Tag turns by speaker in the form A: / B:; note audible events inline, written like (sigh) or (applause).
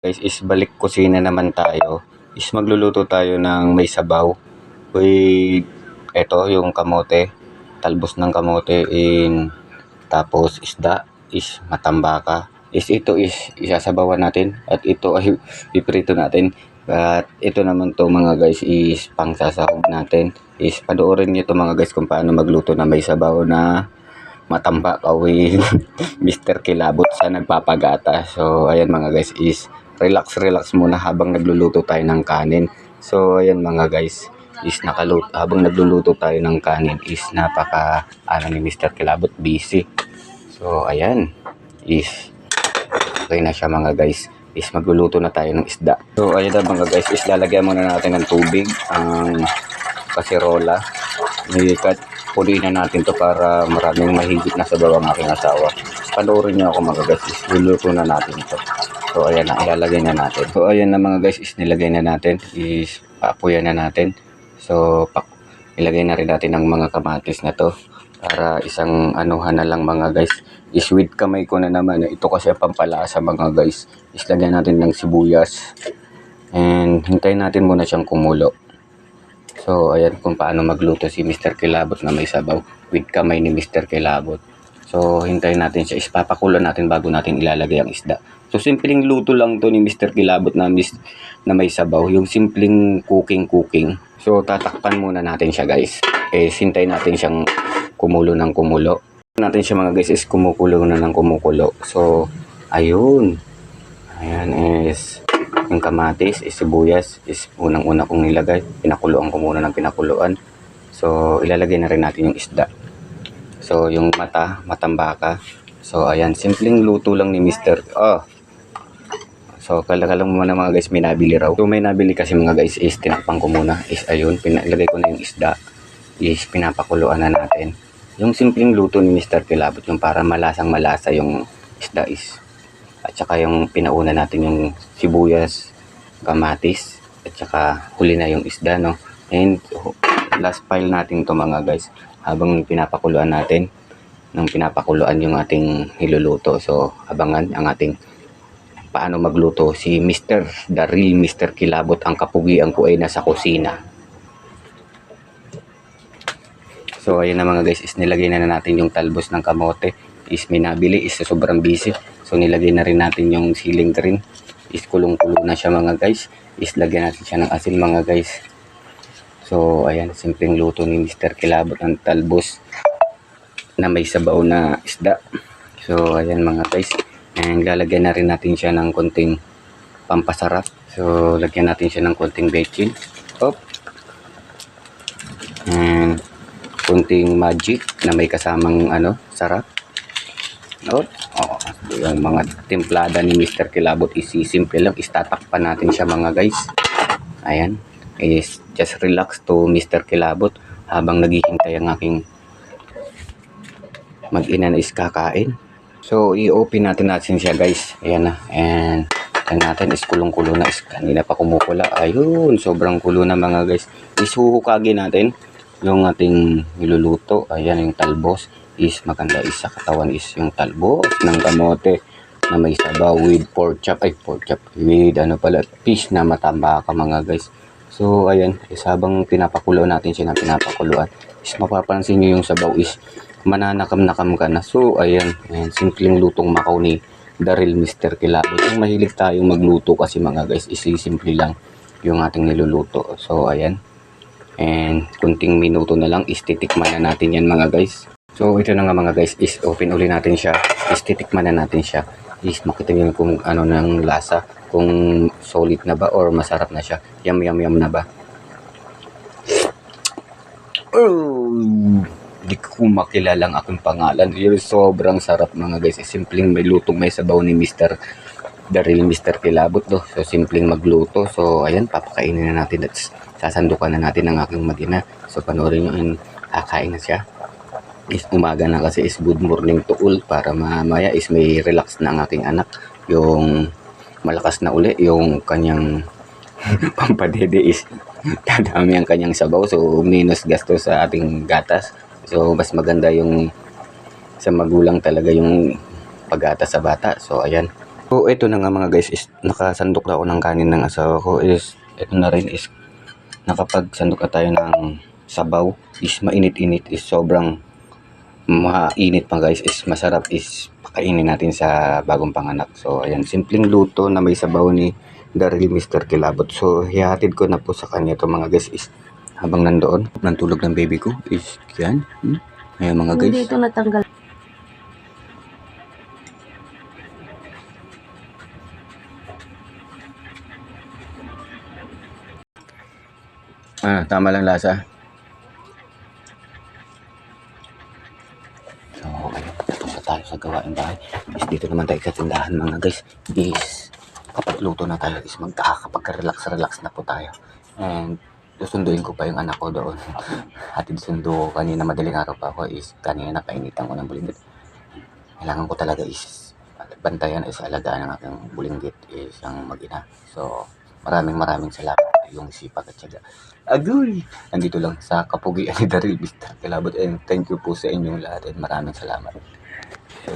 A: guys is balik kusina naman tayo. Is magluluto tayo ng may sabaw. With eto yung kamote. Talbos ng kamote in tapos isda is matambaka. Is ito is isasabawan natin at ito ay (laughs) piprito natin. At ito naman to mga guys is pang sasahog natin. Is panoorin nyo to mga guys kung paano magluto na may sabaw na matambak with (laughs) Mr. Kilabot sa nagpapagata. So ayan mga guys is relax relax muna habang nagluluto tayo ng kanin. So ayan mga guys, is nakaluto habang nagluluto tayo ng kanin is napaka ano ni Mr. Kilabot busy. So ayan, is okay na siya mga guys. Is magluluto na tayo ng isda. So ayan na mga guys, is lalagyan muna natin ng tubig ang kasirola. Nikat puliin na natin to para maraming mahigit na sabaw ang aking asawa. Panoorin niyo ako mga guys, luluto na natin ito. So ayan na, ilalagay na natin. So ayan na mga guys, is nilagay na natin. Is papuyan na natin. So pak ilagay na rin natin ang mga kamatis na to. Para isang anuhan na lang mga guys. Is with kamay ko na naman. Ito kasi pampalasa mga guys. Is lagyan natin ng sibuyas. And hintayin natin muna siyang kumulo. So ayan kung paano magluto si Mr. Kilabot na may sabaw. With kamay ni Mr. Kilabot. So, hintayin natin siya. Ispapakulo natin bago natin ilalagay ang isda. So, simpleng luto lang to ni Mr. Kilabot na, mis na may sabaw. Yung simpleng cooking-cooking. So, tatakpan muna natin siya guys. Eh, hintayin natin siyang kumulo ng kumulo. Natin siya mga guys is kumukulo na ng kumukulo. So, ayun. Ayan is yung kamatis, is sibuyas, is unang-una kong nilagay. Pinakuloan ko muna ng pinakuluan. So, ilalagay na rin natin yung isda. So, yung mata, matambaka. So, ayan, simpleng luto lang ni Mr. Oh. So, kalakalang muna mga guys, may nabili raw. So, may nabili kasi mga guys is tinakpan ko muna. Is ayun, pinalagay ko na yung isda. Is pinapakuluan na natin. Yung simpleng luto ni Mr. Kilabot, yung para malasang malasa yung isda is. At saka yung pinauna natin yung sibuyas, kamatis, at saka huli na yung isda, no? And last pile natin to mga guys habang pinapakuluan natin ng pinapakuluan yung ating niluluto. So, abangan ang ating paano magluto si Mr. The real Mr. Kilabot ang kapugian ko ay nasa kusina. So, ayun na mga guys, is nilagay na, na natin yung talbos ng kamote. Is may nabili, is sobrang busy. So, nilagay na rin natin yung siling green. Is kulong-kulo na siya mga guys. Is lagyan natin siya ng asin mga guys. So, ayan, simpleng luto ni Mr. Kilabot ang talbos na may sabaw na isda. So, ayan mga guys. And lalagyan na rin natin siya ng konting pampasarap. So, lagyan natin siya ng konting bechin. Op. And konting magic na may kasamang ano, sarap. Op. Oh, yung mga templada ni Mr. Kilabot is simple lang. Istatakpan natin siya mga guys. Ayan is just relax to Mr. Kilabot habang naghihintay ang aking mag-ina na is kakain. So, i-open natin natin siya guys. Ayan na. And yan natin is kulong-kulo na. Is kanina pa kumukula. Ayun, sobrang kulo na mga guys. Isuhukagin natin yung ating niluluto. Ayan yung talbos. Is maganda is sa katawan is yung talbos ng kamote na may sabaw with pork chop. Ay, pork chop. With ano pala, fish na matamba ka mga guys. So, ayan, is habang pinapakulo natin siya ng pinapakuluan, is mapapansin nyo yung sabaw is mananakam-nakam ka na. So, ayan, ayan, simpleng lutong makaw ni Daryl Mr. Kilabot. Yung mahilig tayong magluto kasi mga guys, is simple lang yung ating niluluto. So, ayan. And, kunting minuto na lang, is titikman na natin yan mga guys. So, ito na nga mga guys, is open uli natin siya. Is titikman na natin siya. Is makita nyo kung ano ng lasa kung solid na ba or masarap na siya. Yum, yum, yum na ba? Oh, di ko makilala aking pangalan. Yun, sobrang sarap mga guys. Simpleng may lutong may sabaw ni Mr. The real Mr. Kilabot do. So, simpleng magluto. So, ayan, papakainin na natin at sasandukan na natin ang aking magina. So, panoorin nyo, and kakain na siya. Is umaga na kasi is good morning to all para mamaya is may relax na ang aking anak. Yung malakas na uli yung kanyang (laughs) pampadede is (laughs) dadami ang kanyang sabaw so minus gasto sa ating gatas so mas maganda yung sa magulang talaga yung paggatas sa bata. So ayan. So, ito na nga mga guys, is nakasandok na ako ng kanin ng asawa ko. Is, ito na rin is, nakapagsandok na tayo ng sabaw. Is mainit-init. Is sobrang mainit pa guys. Is masarap is pakainin natin sa bagong panganak. So, ayan, simpleng luto na may sabaw ni Daryl Mr. Kilabot. So, hihatid ko na po sa kanya ito mga guys. Is habang nandoon, nantulog ng baby ko is yan. Hmm? Ayan mga guys.
B: Hindi ito natanggal.
A: Ah, tama lang lasa. So, ayun, papunta tayo sa gawain bahay. Is dito naman tayo sa tindahan mga guys. Is, kapag luto na tayo, is magkakapag-relax-relax na po tayo. And, susunduin ko pa yung anak ko doon. (laughs) Hatid sundo ko kanina madaling araw pa ako is kanina napainitan ko ng bulinggit. Kailangan ko talaga is bantayan is alagaan ng aking bulinggit is ang mag-ina. So, maraming maraming salamat yung sipag at syaga. Agoy! Nandito lang sa kapugian ni Daryl Mr. Kilabot and thank you po sa inyong lahat and maraming salamat. So,